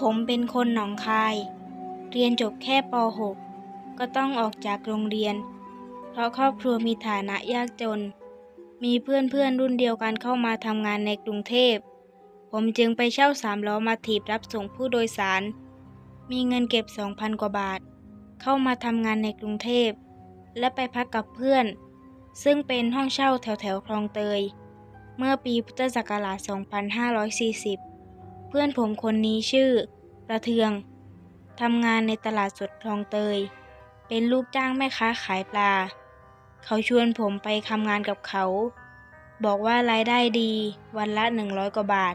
ผมเป็นคนหนองคาย เรียนจบแค่ป .6 ก็ต้องออกจากโรงเรียน เพราะครอบครัวมีฐานะยากจน มีเพื่อนเพื่อนรุ่นเดียวกันเข้ามาทำงานในกรุงเทพ ผมจึงไปเช่าสามล้อมาถีบรับส่งผู้โดยสาร มีเงินเก็บ 2,000 กว่าบาท เข้ามาทำงานในกรุงเทพ และไปพักกับเพื่อน ซึ่งเป็นห้องเช่าแถวแถวคลองเตย เมื่อปีพุทธศักราช 2540 เพื่อนผมคนนี้ชื่อ ประเทืองทำงานในตลาดสดคลองเตย เป็นลูกจ้างแม่ค้าขายปลา เขาชวนผมไปทำงานกับเขา บอกว่ารายได้ดีวันละ 100 กว่าบาท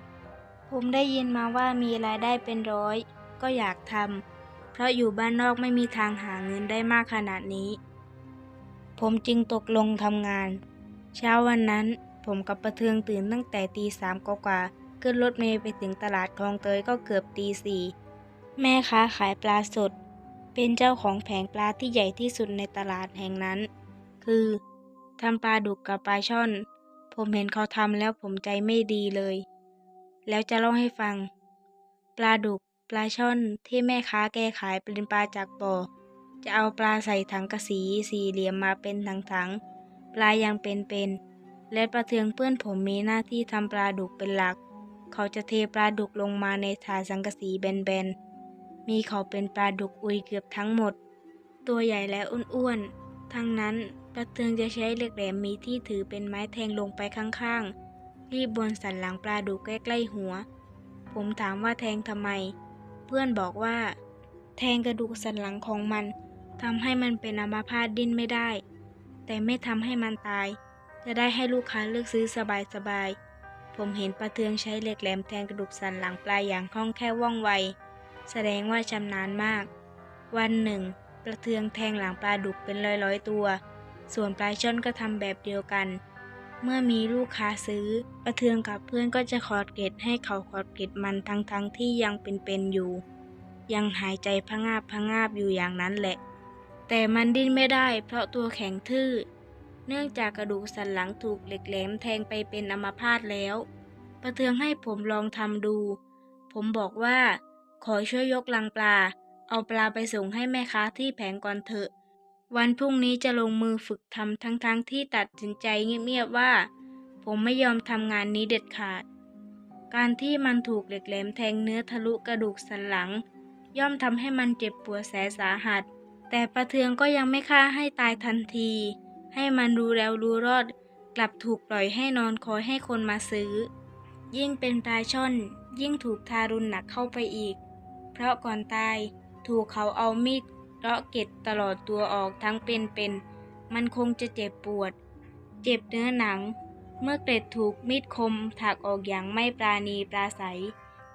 ผมได้ยินมาว่ามีรายได้เป็นร้อย ก็อยากทำเพราะอยู่บ้านนอกไม่มีทางหาเงินได้มากขนาดนี้ ผมจึงตกลงทำงาน เช้าวันนั้นผมกับประเทืองตื่นตั้งแต่ตีสามกว่าๆ ขึ้นรถเมล์ไปถึงตลาดคลองเตยก็เกือบตีสี่แม่ค้าขายปลาสด เป็นเจ้าของแผงปลาที่ใหญ่ที่สุดในตลาดแห่งนั้น คือทำปลาดุกกับปลาช่อน ผมเห็นเขาทำแล้วผมใจไม่ดีเลย แล้วจะเล่าให้ฟัง ปลาดุกปลาช่อนที่แม่ค้าแกขายเป็นปลาจากบ่อ จะเอาปลาใส่ถังกระสีสี่เหลี่ยมมาเป็นถังๆปลายังเป็นๆและประเทืองเพื่อนผมมีหน้าที่ทำปลาดุกเป็นหลัก เขาจะเทปลาดุกลงมาในถาดสังกะสีแบนๆ มีเขาเป็นปลาดุกอุยเกือบทั้งหมด ตัวใหญ่และอ้วนๆ ทั้งนั้นประเทืองจะใช้เหล็กแหลมมีที่ถือเป็นไม้แทงลงไปข้างๆที่บนสันหลังปลาดุกใกล้ๆหัว ผมถามว่าแทงทำไม เพื่อนบอกว่า แทงกระดูกสันหลังของมันทำให้มันเป็นอัมาพาตดิ้นไม่ได้ แต่ไม่ทำให้มันตาย จะได้ให้ลูกค้าเลือกซื้อสบายๆ ผมเห็นประเทืองใช้เหล็กแหลมแทงกระดูกสันหลังปลาอย่างคล่องแคล่วว่องไว แสดงว่าชำนาญมาก วันหนึ่ง ประเทืองแทงหลังปลาดุกเป็นร้อยๆตัว ส่วนปลาช่อนก็ทำแบบเดียวกัน เมื่อมีลูกค้าซื้อ ประเทืองกับเพื่อนก็จะขอดเกล็ดให้เขาขอดเกล็ดมันทั้งๆที่ยังเป็นๆอยู่ ยังหายใจพะงาบพะงาบอยู่อย่างนั้นแหละ แต่มันดิ้นไม่ได้เพราะตัวแข็งทื่อ เนื่องจากกระดูกสันหลังถูกเหล็กแหลมแทงไปเป็นอัมาพาตแล้ว ประเทืองให้ผมลองทำดู ผมบอกว่า ขอช่วยยกลังปลา เอาปลาไปส่งให้แม่ค้าที่แผงก่อนเถอะ วันพรุ่งนี้จะลงมือฝึกทำทั้งๆทที่ตัดสินใจเงียบๆว่า ผมไม่ยอมทำงานนี้เด็ดขาด การที่มันถูกเหล็กแหลมแทงเนื้อทะลุกระดูกสันหลัง ย่อมทำให้มันเจ็บปวดแสนสาหัส แต่ประเทืองก็ยังไม่ฆ่าให้ตายทันที ให้มันรู้แล้วรู้รอด กลับถูกปล่อยให้นอนคอยให้คนมาซื้อ ยิ่งเป็นปลาช่อน ยิ่งถูกทารุณหนักเข้าไปอีก เพราะก่อนตายถูกเขาเอามีดเลาะเก็ดตลอดตัวออกทั้งเป็นๆมันคงจะเจ็บปวด เจ็บเนื้อหนัง เมื่อเกล็ดถูกมีดคมถักออกอย่างไม่ปราณีปราศัย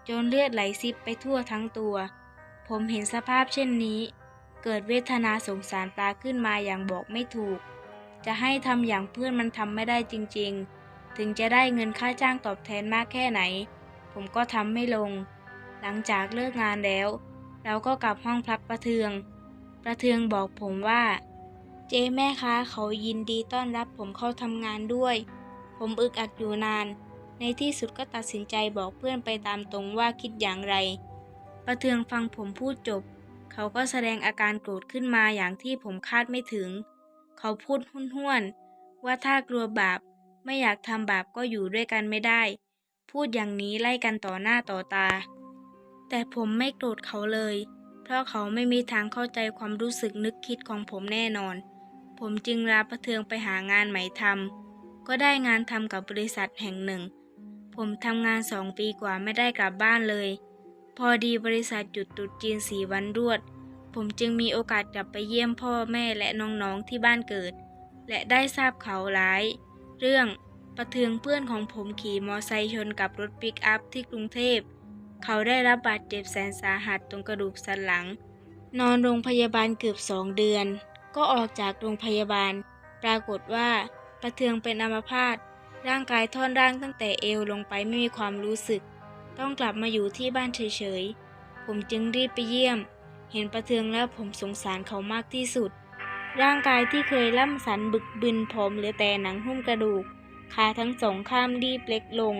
จนเลือดไหลซิบไปทั่วทั้งตัว ผมเห็นสภาพเช่นนี้ เกิดเวทนาสงสารปลาขึ้นมาอย่างบอกไม่ถูก จะให้ทำอย่างเพื่อนมันทำไม่ได้จริงๆ ถึงจะได้เงินค่าจ้างตอบแทนมากแค่ไหน ผมก็ทำไม่ลง หลังจากเลิกงานแล้ว เราก็กลับห้องพักประเทือง ประเทืองบอกผมว่า เจ๊แม่ค้าเขายินดีต้อนรับผมเข้าทำงานด้วย ผมอึกอักอยู่นาน ในที่สุดก็ตัดสินใจบอกเพื่อนไปตามตรงว่าคิดอย่างไร ประเทืองฟังผมพูดจบ เขาก็แสดงอาการโกรธขึ้นมาอย่างที่ผมคาดไม่ถึง เขาพูดห้วนๆว่าถ้ากลัวบาปไม่อยากทำบาปก็อยู่ด้วยกันไม่ได้ พูดอย่างนี้ไล่กันต่อหน้าต่อตา แต่ผมไม่โกรธเขาเลย เพราะเขาไม่มีทางเข้าใจความรู้สึกนึกคิดของผมแน่นอน ผมจึงลาประเทืองไปหางานใหม่ทำก็ได้งานทำกับบริษัทแห่งหนึ่ง ผมทำงานสองปีกว่าไม่ได้กลับบ้านเลย พอดีบริษัทหยุดตรุษจีนสี่วันรวด ผมจึงมีโอกาสกลับไปเยี่ยมพ่อแม่และน้องๆที่บ้านเกิด และได้ทราบข่าวร้าย เรื่องประเทืองเพื่อนของผมขี่มอไซค์ชนกับรถปิกอัพที่กรุงเทพ เขาได้รับบาดเจ็บแสนสาหัสตรงกระดูกสันหลัง นอนโรงพยาบาลเกือบสองเดือน ก็ออกจากโรงพยาบาล ปรากฏว่าประเทืองเป็นอัมพาตร่างกายท่อนร่างตั้งแต่เอวลงไปไม่มีความรู้สึก ต้องกลับมาอยู่ที่บ้านเฉยๆ ผมจึงรีบไปเยี่ยม เห็นประเทืองแล้วผมสงสารเขามากที่สุด ร่างกายที่เคยล่ำสันบึกบึนผอมเหลือแต่หนังหุ้มกระดูก ขาทั้งสองข้ามรีบเล็กลง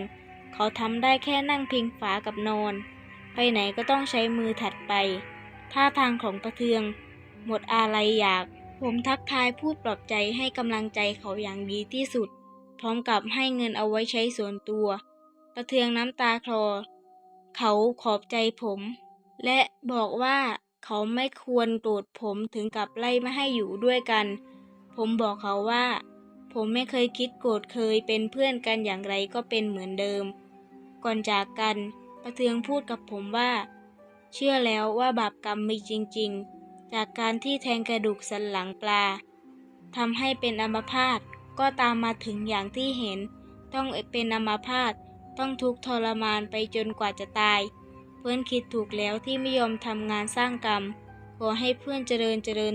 เขาทำได้แค่นั่งพิงฝากับนอน ไปไหนก็ต้องใช้มือถัดไป ท่าทางของประเทือง หมดอะไรอยาก ผมทักทายพูดปลอบใจให้กำลังใจเขาอย่างดีที่สุด พร้อมกับให้เงินเอาไว้ใช้ส่วนตัว ประเทืองน้ำตาคลอ เขาขอบใจผม และบอกว่า เขาไม่ควรโกรธผมถึงกับไล่ไม่ให้อยู่ด้วยกัน ผมบอกเขาว่า ผมไม่เคยคิดโกรธเคยเป็นเพื่อนกันอย่างไรก็เป็นเหมือนเดิม ก่อนจากกันประเทืองพูดกับผมว่า เชื่อแล้วว่าบาปกรรมมีจริง ๆ จากการที่แทงกระดูกสันหลังปลาทำให้เป็นอัมพาตก็ตามมาถึงอย่างที่เห็น ต้องเป็นอัมพาตต้องทุกข์ทรมานไปจนกว่าจะตาย เพื่อนคิดถูกแล้วที่ไม่ยอมทำงานสร้างกรรม ขอให้เพื่อนเจริญเจริญ